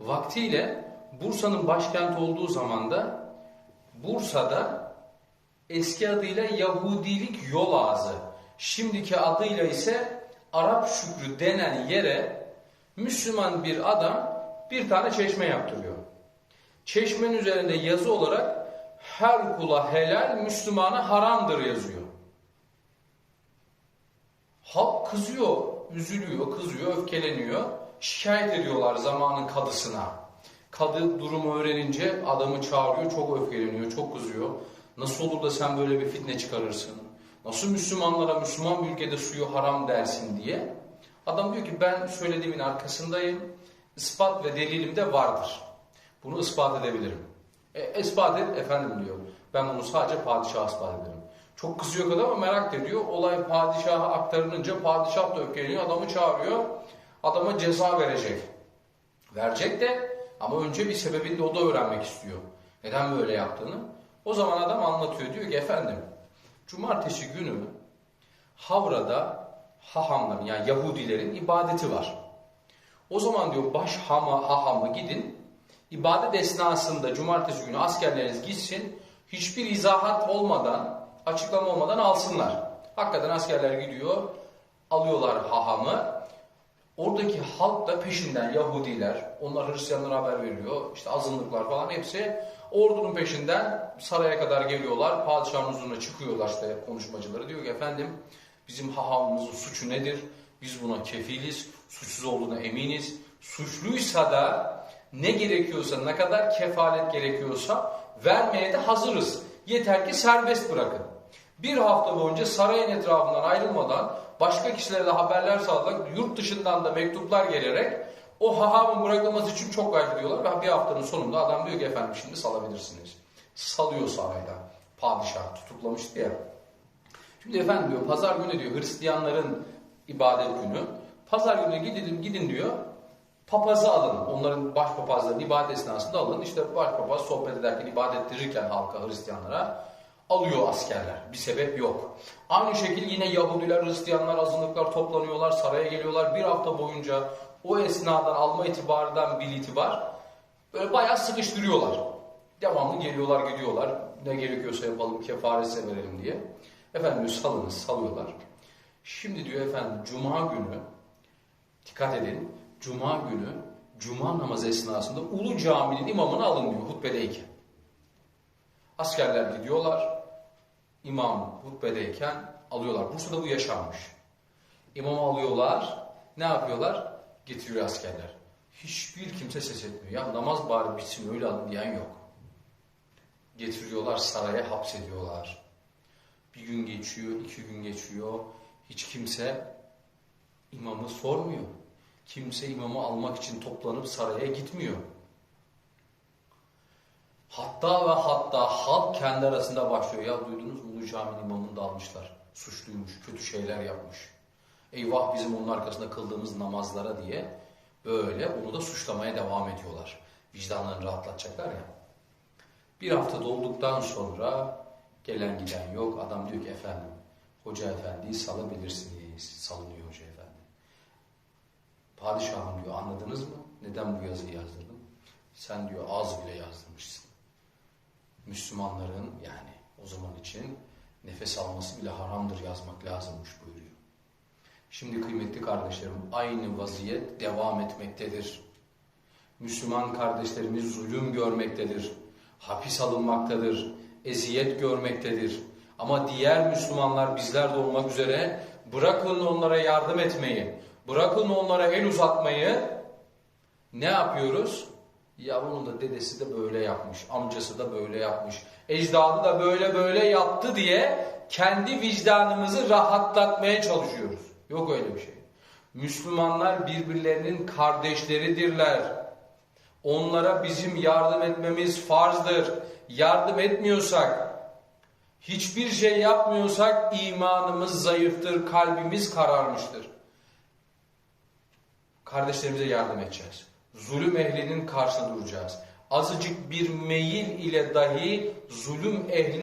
Vaktiyle Bursa'nın başkenti olduğu zaman da Bursa'da eski adıyla Yahudilik yol ağzı, şimdiki adıyla ise Arap Şükrü denen yere Müslüman bir adam bir tane çeşme yaptırıyor. Çeşmenin üzerinde yazı olarak her kula helal, Müslümana haramdır yazıyor. Halk kızıyor, üzülüyor, kızıyor, öfkeleniyor. Şikayet ediyorlar zamanın kadısına. Kadı durumu öğrenince adamı çağırıyor, çok öfkeleniyor, çok kızıyor. Nasıl olur da sen böyle bir fitne çıkarırsın? Nasıl Müslümanlara, Müslüman bir ülkede suyu haram dersin diye. Adam diyor ki ben söylediğimin arkasındayım. Ispat ve delilim de vardır. Bunu ispat edebilirim. E, ispat et efendim diyor. Ben bunu sadece padişaha ispat ederim. Çok kızıyor kadar ama merak ediyor. Olay padişaha aktarılınca padişah da öfkeleniyor. Adamı çağırıyor. Adama ceza verecek. Verecek de ama önce bir sebebini de o da öğrenmek istiyor. Neden böyle yaptığını. O zaman adam anlatıyor. Diyor ki efendim cumartesi günü Havra'da hahamların yani Yahudilerin ibadeti var. O zaman diyor baş hama, hahamı gidin ibadet esnasında cumartesi günü askerleriniz gitsin hiçbir izahat olmadan açıklama olmadan alsınlar. Hakikaten askerler gidiyor alıyorlar hahamı Oradaki halk da peşinden Yahudiler, onlar Hristiyanlara haber veriyor. İşte azınlıklar falan hepsi ordunun peşinden saraya kadar geliyorlar. Padişahın huzuruna çıkıyorlar işte konuşmacıları. Diyor ki efendim bizim hahamımızın suçu nedir? Biz buna kefiliz. Suçsuz olduğuna eminiz. Suçluysa da ne gerekiyorsa, ne kadar kefalet gerekiyorsa vermeye de hazırız. Yeter ki serbest bırakın. Bir hafta boyunca sarayın etrafından ayrılmadan başka kişilere de haberler sağlayarak yurt dışından da mektuplar gelerek o hahamın bırakılması için çok gayret ediyorlar. Ve bir haftanın sonunda adam diyor ki efendim şimdi salabilirsiniz. Salıyor sarayda. Padişah tutuklamıştı ya. Şimdi efendim diyor pazar günü diyor Hristiyanların ibadet günü. Pazar günü gidin, gidin diyor papazı alın. Onların başpapazların ibadet esnasında alın. İşte başpapaz sohbet ederken, ibadet halka, Hristiyanlara alıyor askerler. Bir sebep yok. Aynı şekilde yine Yahudiler, Hristiyanlar, azınlıklar toplanıyorlar, saraya geliyorlar. Bir hafta boyunca o esnadan alma itibarından bil itibar böyle bayağı sıkıştırıyorlar. Devamlı geliyorlar, gidiyorlar. Ne gerekiyorsa yapalım, kefaretse verelim diye. Efendim salınız, salıyorlar. Şimdi diyor efendim cuma günü dikkat edin. Cuma günü cuma namazı esnasında Ulu Cami'nin imamını alın diyor hutbedeyken. Askerler gidiyorlar. İmam hutbedeyken alıyorlar. Bursa'da bu yaşanmış. İmamı alıyorlar. Ne yapıyorlar? Getiriyor askerler. Hiçbir kimse ses etmiyor. Ya namaz bari bitsin öyle alın diyen yok. Getiriyorlar saraya hapsediyorlar. Bir gün geçiyor, iki gün geçiyor. Hiç kimse imamı sormuyor. Kimse imamı almak için toplanıp saraya gitmiyor. Hatta ve hatta halk kendi arasında başlıyor. Ya duydunuz mu Ulu Cami'nin imamını da almışlar. Suçluymuş, kötü şeyler yapmış. Eyvah bizim onun arkasında kıldığımız namazlara diye böyle onu da suçlamaya devam ediyorlar. Vicdanlarını rahatlatacaklar ya. Bir hafta dolduktan sonra gelen giden yok. Adam diyor ki efendim hoca efendiyi salabilirsiniz. Salınıyor hoca efendi. Padişahım diyor anladınız mı? Neden bu yazıyı yazdırdım? Sen diyor az bile yazdırmışsın. Müslümanların yani o zaman için nefes alması bile haramdır yazmak lazımmış buyuruyor. Şimdi kıymetli kardeşlerim aynı vaziyet devam etmektedir. Müslüman kardeşlerimiz zulüm görmektedir. Hapis alınmaktadır. Eziyet görmektedir. Ama diğer Müslümanlar bizler de olmak üzere bırakın onlara yardım etmeyi, bırakın onlara el uzatmayı ne yapıyoruz? Ya onun da dedesi de böyle yapmış, amcası da böyle yapmış, ecdadı da böyle böyle yaptı diye kendi vicdanımızı rahatlatmaya çalışıyoruz. Yok öyle bir şey. Müslümanlar birbirlerinin kardeşleridirler. Onlara bizim yardım etmemiz farzdır. Yardım etmiyorsak, hiçbir şey yapmıyorsak imanımız zayıftır, kalbimiz kararmıştır. Kardeşlerimize yardım edeceğiz zulüm ehlinin karşısında duracağız. Azıcık bir meyil ile dahi zulüm ehli